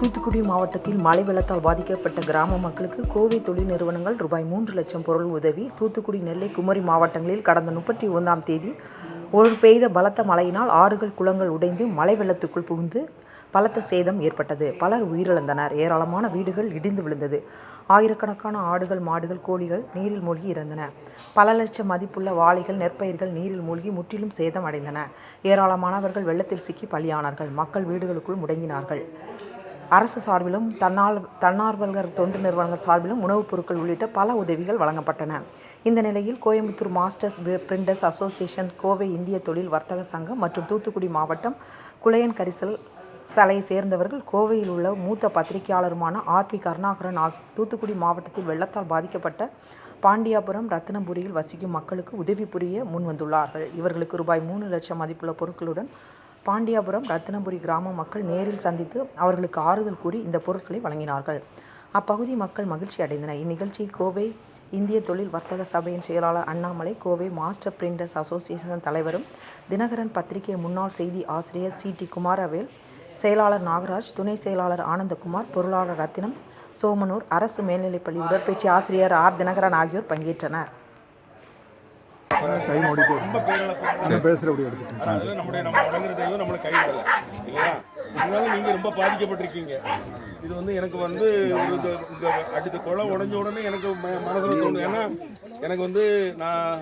தூத்துக்குடி மாவட்டத்தில் மழை வெள்ளத்தால் பாதிக்கப்பட்ட கிராம மக்களுக்கு கோவை தொழில் நிறுவனங்கள் ரூபாய் மூன்று லட்சம் பொருள் உதவி. தூத்துக்குடி நெல்லை குமரி மாவட்டங்களில் கடந்த முப்பத்தி ஒன்றாம் தேதி ஒரு பெய்த பலத்த மழையினால் ஆறுகள் குளங்கள் உடைந்து மழை வெள்ளத்துக்குள் புகுந்து பலத்த சேதம் ஏற்பட்டது. பலர் உயிரிழந்தனர். ஏராளமான வீடுகள் இடிந்து விழுந்தது. ஆயிரக்கணக்கான ஆடுகள் மாடுகள் கோழிகள் நீரில் மூழ்கி இறந்தன. பல லட்சம் மதிப்புள்ள வாழைகள் நெற்பயிர்கள் நீரில் மூழ்கி முற்றிலும் சேதம் அடைந்தன ஏராளமானவர்கள் வெள்ளத்தில் சிக்கி பலியானார்கள். மக்கள் வீடுகளுக்குள் முடங்கினார்கள். அரசு சார்பிலும் தன்னால் தன்னார்வலர் தொண்டு நிறுவனங்கள் சார்பிலும் உணவுப் பொருட்கள் உள்ளிட்ட பல உதவிகள் வழங்கப்பட்டன. இந்த நிலையில் Coimbatore masters printers association Kovai இந்திய தொழில் வர்த்தக சங்கம் மற்றும் தூத்துக்குடி மாவட்டம் குளையன் கரிசல் சலையை சேர்ந்தவர்கள் கோவையில் உள்ள மூத்த பத்திரிகையாளருமான ஆர்பி கருணாகரன் தூத்துக்குடி மாவட்டத்தில் வெள்ளத்தால் பாதிக்கப்பட்ட பாண்டியாபுரம் ரத்தினபுரியில் வசிக்கும் மக்களுக்கு உதவி புரிய முன்வந்துள்ளார்கள். இவர்களுக்கு ரூபாய் மூணு லட்சம் மதிப்புள்ள பொருட்களுடன் பாண்டியாபுரம் ரத்தினபுரி கிராம மக்கள் நேரில் சந்தித்து அவர்களுக்கு ஆறுதல் கூறி இந்த பொருட்களை வழங்கினார்கள். அப்பகுதி மக்கள் மகிழ்ச்சி அடைந்தனர். இந்நிகழ்ச்சி கோவை இந்திய தொழில் வர்த்தக சபையின் செயலாளர் Annamalai Kovai master printers association தலைவரும் தினகரன் பத்திரிகை முன்னாள் செய்தி ஆசிரியர் சி. டி. குமாரவேல் செயலாளர் நாகராஜ் துணை செயலாளர் ஆனந்தகுமார் பொருளாளர் ரத்தினம் சோமனூர் அரசு மேல்நிலைப்பள்ளி உடற்பயிற்சி ஆசிரியர் ஆர். தினகரன் ஆகியோர் பங்கேற்றனர். கை மூடிட்டு நான் பேசுகிற அப்படி எடுத்துட்டேன் அதனால நம்முடைய நம்ம வணங்குற தெய்வம் நம்மளை கைவிடல இல்லையா? இருந்தாலும் நீங்க ரொம்ப பாதிக்கப்பட்டிருக்கீங்க. இது வந்து எனக்கு வந்து ஒரு அடுத்த குளம் உடஞ்ச உடனே எனக்கு மனசுல தோணுது. ஏன்னா எனக்கு வந்து நான்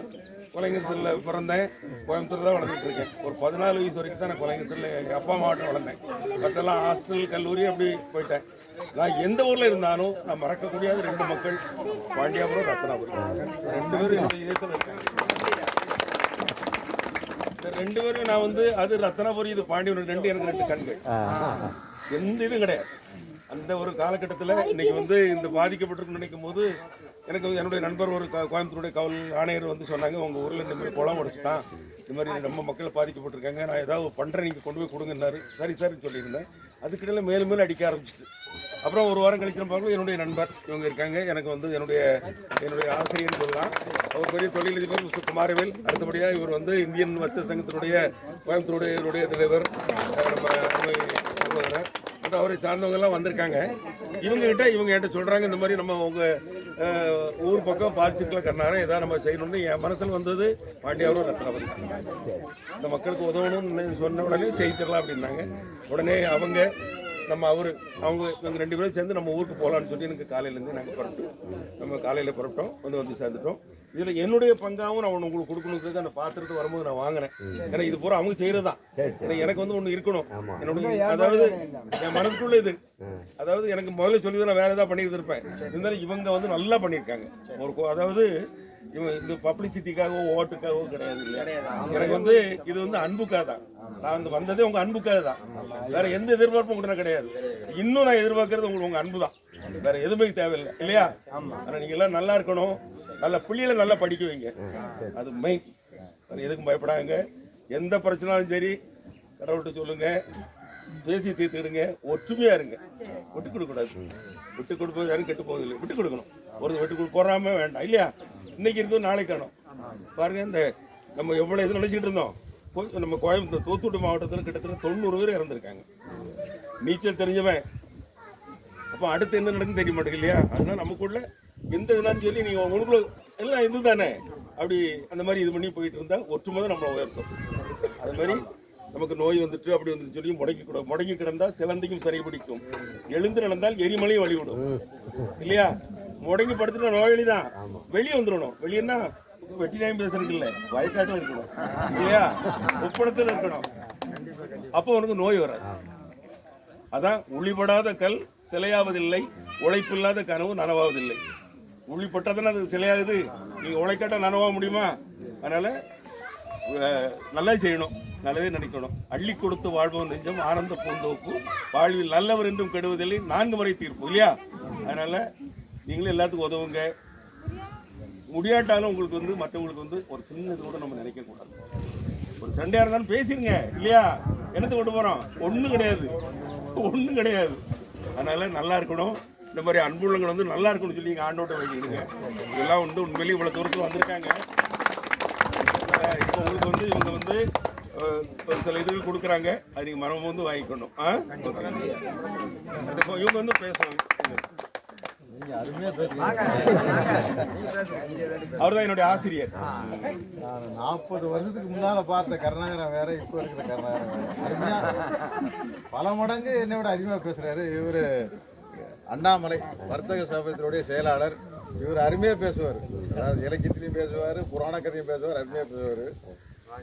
கொலைங்கசல்ல பிறந்தேன். கோயம்புத்தூர் தான் வளர்ந்துட்டு இருக்கேன். ஒரு பதினாலு வயசு வரைக்கும் தான் நான் கொலைங்கசல்ல எங்கள் அப்பா மாவட்டம் வளர்ந்தேன். மற்றெல்லாம் ஹாஸ்டல் கல்லூரி அப்படி போயிட்டேன். நான் எந்த ஊரில் இருந்தாலும் நான் மறக்க ரெண்டு மக்கள் பாண்டியாபுரம் ரத்னாபுரம் ரெண்டு பேரும் என்னுடைய இதயத்தில் இருக்காங்க. இந்த ரெண்டு பேரும் நான் வந்து அது ரத்தனபுரி இது பாண்டியன் ரெண்டு எனக்கு ரெண்டு கண்கள். எந்த இதுவும் கிடையாது. அந்த ஒரு காலகட்டத்தில் இன்னைக்கு வந்து இந்த பாதிக்கப்பட்டிருக்குன்னு நினைக்கும் போது எனக்கு என்னுடைய நண்பர் ஒரு கோயம்புத்தூருடைய காவல் ஆணையர் வந்து சொன்னாங்க உங்கள் ஊரில் இந்த மாதிரி குளம் உடைச்சிட்டான். இந்த மாதிரி நம்ம மக்கள் பாதிக்கப்பட்டிருக்காங்க. நான் ஏதாவது பண்ணுறேன் நீங்கள் கொண்டு போய் கொடுங்கன்னாரு. சரி சார்னு சொல்லியிருந்தேன். அதுக்கிட்ட மேலும் மேலும் அடிக்க ஆரம்பிச்சிட்டு. அப்புறம் ஒரு வாரம் கழிச்சு நம்ம பார்க்கணும் என்னுடைய நண்பர் இவங்க இருக்காங்க. எனக்கு வந்து என்னுடைய என்னுடைய ஆசிரியர் சொல்லலாம் அவர் பெரிய தொழிலதிபர் மிஸ்டர் குமாரவேல். அடுத்தபடியாக இவர் வந்து இந்தியன் வர்த்தக சங்கத்தினுடைய கோயம்புத்தூருடைய தலைவர். நம்ம அவரை சார்ந்தவங்க எல்லாம் வந்திருக்காங்க. இவங்க கிட்ட இவங்க என்கிட்ட சொல்றாங்க இந்த மாதிரி நம்ம உங்க ஊர் பக்கம் பாதிச்சுக்கல கண்ணாரம் ஏதாவது நம்ம செய்யணும்னு என் மனசில் வந்தது. பாண்டியாவரும் ரத்னாவதி இந்த மக்களுக்கு உதவணும்னு சொன்ன உடனே செய்திடலாம் அப்படின்னாங்க. உடனே அவங்க நம்ம அவர் அவங்க நாங்கள் ரெண்டு பேரும் சேர்ந்து நம்ம ஊருக்கு போகலான்னு சொல்லி எனக்கு காலையிலேருந்து நாங்கள் புறப்பட்டோம். நம்ம காலையில் புறப்பட்டோம் வந்து வந்து சேர்ந்துட்டோம். இதில் என்னுடைய பங்காவும் நான் ஒன்று உங்களுக்கு கொடுக்கணுங்கிறது அந்த பாத்திரத்தை வரும்போது நான் வாங்கினேன். ஏன்னா இது பூரா அவங்க செய்கிறது தான் ஏன்னா எனக்கு வந்து ஒன்று இருக்கணும். என்னுடைய அதாவது என் மனசுக்குள்ள இது. அதாவது எனக்கு முதல்ல சொல்லி நான் வேற ஏதாவது பண்ணிட்டு இருப்பேன். இருந்தாலும் இவங்க வந்து நல்லா பண்ணியிருக்காங்க. ஒரு கோ- அதாவது இவன் இது பப்ளிசிட்டிக்காகவோ ஓட்டுக்காகவோ கிடையாது எனக்கு வந்து இது வந்து அன்புக்காக தான் நான் வந்து வந்ததே உங்க அன்புக்காக தான் வேற எந்த எதிர்பார்ப்பும் கூட கிடையாது. இன்னும் நான் எதிர்பார்க்கறது உங்களுக்கு உங்க அன்பு தான் வேற எதுவுமே தேவையில்லை. இல்லையா? ஆனா நீங்க எல்லாம் நல்லா இருக்கணும். நல்ல பிள்ளைகளை நல்லா படிக்க வைங்க. அது மெயின் எதுக்கும் பயப்படாங்க எந்த பிரச்சனாலும் சரி கடவுள்கிட்ட சொல்லுங்க. பேசி தீர்த்துக்கிடுங்க. ஒற்றுமையா இருங்க. விட்டு கொடுக்க கூடாது விட்டு கொடுப்பது யாரும் கெட்டு போவதில்லை. விட்டு கொடுக்கணும். ஒரு விட்டு கொடு போறாம வேண்டாம். இல்லையா? இன்னைக்கு இருக்கும் நாளைக்கு காணும். பாருங்க இந்த நம்ம எவ்வளவு இது நினைச்சிட்டு இருந்தோம். நம்ம கோயம்புத்தூர் தூத்துக்குடி மாவட்டத்தில் கிட்டத்தட்ட தொண்ணூறு பேர் இறந்துருக்காங்க. நீச்சல் தெரிஞ்சவன். அப்போ அடுத்து என்ன நடக்குன்னு தெரிய மாட்டேங்குது இல்லையா? அதனால நமக்குள்ள எந்த இதுனாலும் சொல்லி நீங்க உங்களுக்குள்ள எல்லாம் இது தானே அப்படி அந்த மாதிரி இது பண்ணி போயிட்டு இருந்தா ஒற்றுமை தான் நம்மளை உயர்த்தும். அது மாதிரி நமக்கு நோய் வந்துட்டு அப்படி வந்து சொல்லி முடங்கி கூட முடங்கி கிடந்தா சிலந்தையும் சரி பிடிக்கும். எழுந்து நடந்தால் எரிமலையும் வழிவிடும். இல்லையா? முடங்கி படுத்துட்டா நோயாளி தான் வெளியே வந்துடணும். வெளியேன்னா வெட்டி நாயம் பேசுறதுக்கு இல்லை. வயக்காட்டில் இருக்கணும். இல்லையா? உப்படத்தில் இருக்கணும். அப்போ உனக்கு நோய் வராது. அதான் ஒளிபடாத கல் சிலையாவதில்லை. உழைப்பில்லாத கனவு நனவாவதில்லை. ஒளிப்பட்டாதானே அது சிலையாகுது? நீங்கள் உழைக்காட்டா நனவாக முடியுமா? அதனால் நல்லா செய்யணும். நல்லதே நினைக்கணும் அள்ளி கொடுத்து வாழ்வோம் நெஞ்சம் ஆனந்த பூந்தோப்பு. வாழ்வில் நல்லவர் என்றும் கெடுவதில்லை நான்கு முறை தீர்ப்பு இல்லையா? அதனால் நீங்களும் எல்லாத்துக்கும் உதவுங்க. முடியாட்டாலும் உங்களுக்கு வந்து மற்றவங்களுக்கு வந்து ஒரு சின்னது கூட நம்ம நினைக்கக்கூடாது ஒரு சண்டையாக இருந்தாலும் பேசிடுங்க இல்லையா? என்னத்தை கொண்டு போகிறோம் ஒன்றும் கிடையாது. ஒன்றும் கிடையாது. அதனால் நல்லா இருக்கணும். இந்த மாதிரி அன்புள்ளங்கள் வந்து நல்லா இருக்கணும்னு சொல்லி நீங்கள் ஆண்டோட்ட வைக்கிடுங்க இதெல்லாம் வந்து உண்மையிலேயே இவ்வளோ தூரத்துக்கு வந்திருக்காங்க. இப்போ உங்களுக்கு வந்து இவங்க வந்து ஒரு சில இதுகள் கொடுக்குறாங்க. அது நீங்கள் மரம் வந்து வாங்கிக்கணும். ஆ? இவங்க வந்து பேசுவாங்க அவர் என்னுடைய ஆசிரியர். நான் நாற்பது வருஷத்துக்கு முன்னால பார்த்த கருணாகரன் வேற இப்போ இருக்கிற கருணாகரன் வேற. அருமையா பல மடங்கு என்னை விட அதிகமாக பேசுறாரு. இவர் அண்ணாமலை வர்த்தக சபையத்தினுடைய செயலாளர். இவர் அருமையாக பேசுவார். அதாவது இலக்கியத்திலையும் பேசுவார் புராண கதையும் பேசுவார் அருமையாக பேசுவார்.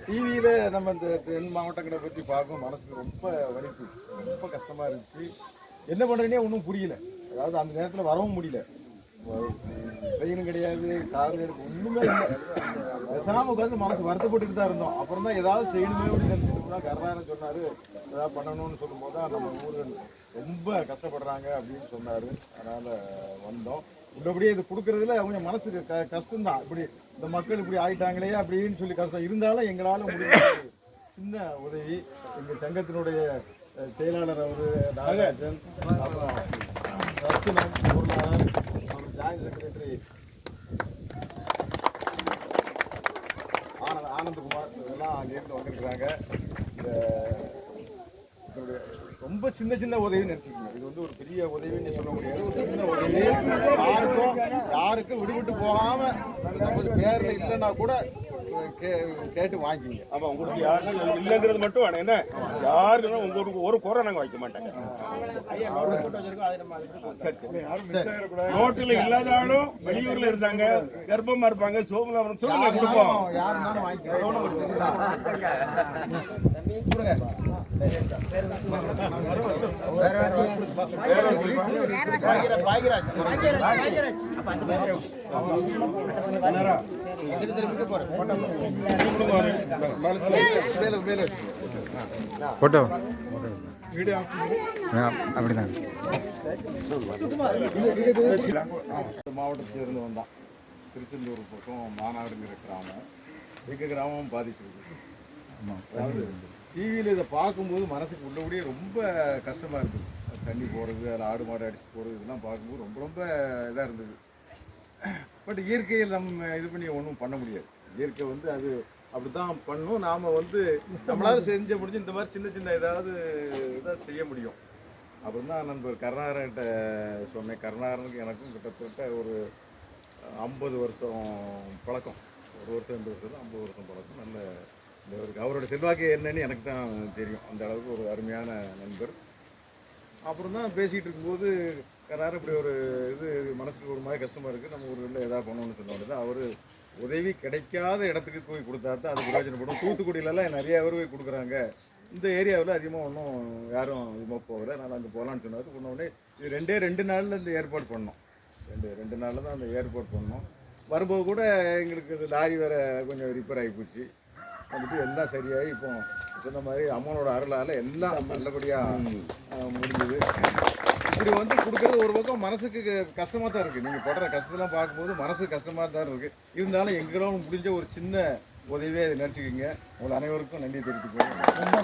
டிவியில நம்ம இந்த தென் மாவட்டங்களை பற்றி பார்க்கும் மனசுக்கு ரொம்ப வலிப்பு ரொம்ப கஷ்டமாக இருந்துச்சு. என்ன பண்ணுறேனே ஒன்றும் புரியல. அதாவது அந்த நேரத்தில் வரவும் முடியல. ட்ரெயினும் கிடையாது காரணம் எடுக்க ஒன்றுமே இல்லை. பேசாமல் உட்காந்து மனசு வருத்தப்பட்டுட்டு தான் இருந்தோம். அப்புறம் தான் ஏதாவது செய்யணுமே அப்படின்னு நினச்சிட்டு இருந்தா சொன்னார் ஏதாவது பண்ணணும்னு சொல்லும்போது தான் நம்ம ஊர்கள் ரொம்ப கஷ்டப்படுறாங்க அப்படின்னு சொன்னாரு. அதனால வந்தோம். இப்படியே இது கொடுக்கறதுல கொஞ்சம் மனசுக்கு க கஷ்டம்தான். இப்படி இந்த மக்கள் இப்படி ஆயிட்டாங்களே அப்படின்னு சொல்லி கஷ்டம் இருந்தாலும் எங்களால் முடிஞ்ச சின்ன உதவி எங்கள் சங்கத்தினுடைய செயலாளர் அவர் நாகராஜன் அப்புறம் ரத்தினம் பொருளாளர் அவர் ஜாயின்ட் செக்ரட்டரி ஆனந்த் ஆனந்தகுமார் இதெல்லாம் அங்கேருந்து வந்திருக்கிறாங்க இந்த இதனுடைய ரொம்ப சின்ன சின்ன உதவின்னு நினச்சிக்கோங்க இது வந்து ஒரு பெரிய உதவின்னு சொல்ல முடியாது. ஒரு சின்ன உதவி. யாருக்கும் யாருக்கும் விடுவிட்டு போகாம நமது பேர்ல இல்லைன்னா கூட கே- கேட்டு வாங்கிங்க ஆமா உங்களுக்கு யாரும் இல்லைங்கிறது மட்டும் வேணும். என்ன? யாருக்கும் உங்களுக்கு ஒரு குறை நாங்க வைக்க மாட்டாங்க. ரோட்டில் இல்லாத ஆளும் வெளியூர்ல இருந்தாங்க கர்ப்பமா இருப்பாங்க சோமலாபுரம் சொல்லுங்க கொடுப்போம். யாரும் யாருனாலும் வாங்கிக்கலாம் மேல மேல ஃபோட்டோ மாவட்டத்தை சேர்ந்து வந்தான் திருச்செந்தூர் பக்கம் மாநாடுங்கிற கிராமம். எங்கள் கிராமம் பாதிச்சிருக்கு. அதாவது டிவியில் இதை பார்க்கும்போது மனசுக்கு உள்ளபடியே ரொம்ப கஷ்டமாக இருந்தது. தண்ணி போகிறது அதில் ஆடு மாடு அடிச்சு போகிறது இதெல்லாம் பார்க்கும்போது ரொம்ப ரொம்ப இதாக இருந்தது. பட் இயற்கையில் நம்ம இது பண்ணி ஒன்றும் பண்ண முடியாது. இயற்கை வந்து அது அப்படி தான் பண்ணும். நாம் வந்து நம்மளால் செஞ்ச முடிஞ்சு இந்த மாதிரி சின்ன சின்ன ஏதாவது இதாக செய்ய முடியும். அப்படின்னு தான் நண்பர் கருணாகரன்கிட்ட சொன்னேன். கருணாகரனுக்கு எனக்கும் கிட்டத்தட்ட ஒரு ஐம்பது வருஷம் பழக்கம். ஒரு வருஷம் ரெண்டு வருஷம் ஐம்பது வருஷம் பழக்கம். நல்ல இந்த ஒரு அவரோட செல்வாக்கு என்னன்னு எனக்கு தான் தெரியும். அந்த அளவுக்கு ஒரு அருமையான நண்பர். அப்புறம் தான் பேசிகிட்டு இருக்கும்போது கராரம் இப்படி ஒரு இது மனசுக்கு ஒரு மாதிரி கஷ்டமாக இருக்குது நம்ம ஒரு இல்லை எதாவது பண்ணணும்னு சொன்னோட அவர் உதவி கிடைக்காத இடத்துக்கு போய் கொடுத்தா தான் அது பிரயோஜனப்படும். தூத்துக்குடியிலலாம் நிறைய பேர் போய் கொடுக்குறாங்க. இந்த ஏரியாவில் அதிகமாக ஒன்றும் யாரும் அதிகமாக போகல. நான் அங்கே போகலான்னு சொன்னார். உடனே இது ரெண்டே ரெண்டு நாளில் இந்த ஏற்பாடு பண்ணோம். ரெண்டு ரெண்டு நாளில் தான் அந்த ஏற்பாடு பண்ணோம். வரும்போது கூட எங்களுக்கு இது லாரி வேறு கொஞ்சம் ரிப்பேர் ஆகி போச்சு. வந்துட்டு எல்லாம் சரியாகி இப்போ சொன்ன மாதிரி அம்மனோட அருளால் எல்லாம் நல்லபடியாக முடிஞ்சுது. இப்படி வந்து கொடுக்குறது ஒரு பக்கம் மனசுக்கு கஷ்டமாக தான் இருக்குது நீங்கள் படுற கஷ்டத்தெல்லாம் பார்க்கும்போது மனசுக்கு கஷ்டமாக தான் இருக்குது இருந்தாலும் எங்களால் முடிஞ்ச ஒரு சின்ன உதவியே நினச்சிக்கிங்க. உங்கள் அனைவருக்கும் நன்றி தெரிவித்துக்கோங்க